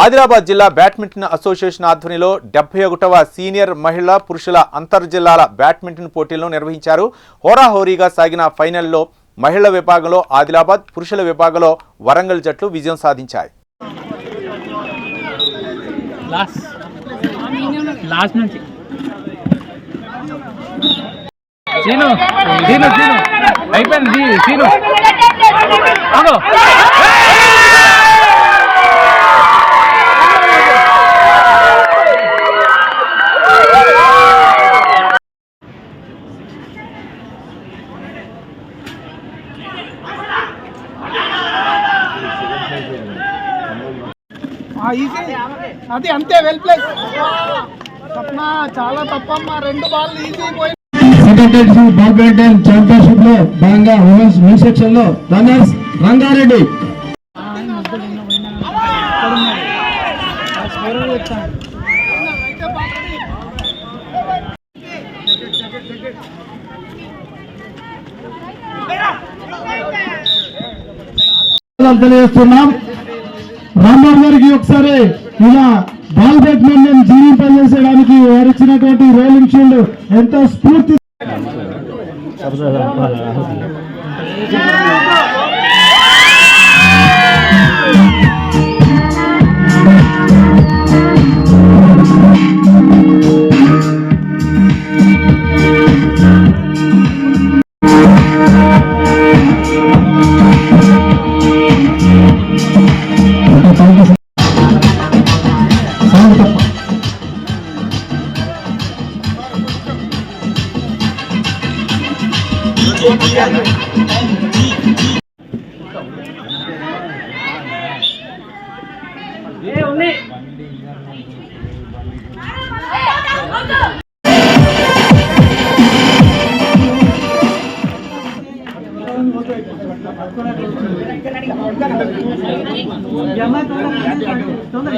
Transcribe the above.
ఆదిలాబాద్ జిల్లా badminton association ఆధ్వర్యంలో డెబ్బై ఒకటవ సీనియర్ మహిళా పురుషుల అంతర్జిల్లాల బ్యాడ్మింటన్ పోటీలను నిర్వహించారు. హోరాహోరీగా సాగిన ఫైనల్లో మహిళల విభాగంలో ఆదిలాబాద్ పురుషుల విభాగంలో వరంగల్ జట్లు విజయం సాధించాయి. అయిపోయింది ఈజీ అది అంతే వెల్ ప్లేస్ స్వప్న చాలా తప్పమ్మా. రెండు బాల్ ఈజీ పోయి బ్యాడ్మింటన్ ఛాంపియన్షిప్లో భాగంగా ఉమెన్స్ మెన్ సెక్షన్లో రన్నర్స్ రంగారెడ్డి. తెలియజేస్తున్నాం. రాంబాబు గారికి ఒకసారి ఇలా బాల్ బ్యాడ్మింటన్ జీవింపజేసేయడానికి వారు ఇచ్చినటువంటి రోలింగ్ షీల్డ్ ఎంతో స్ఫూర్తి జమ తొందర తొందర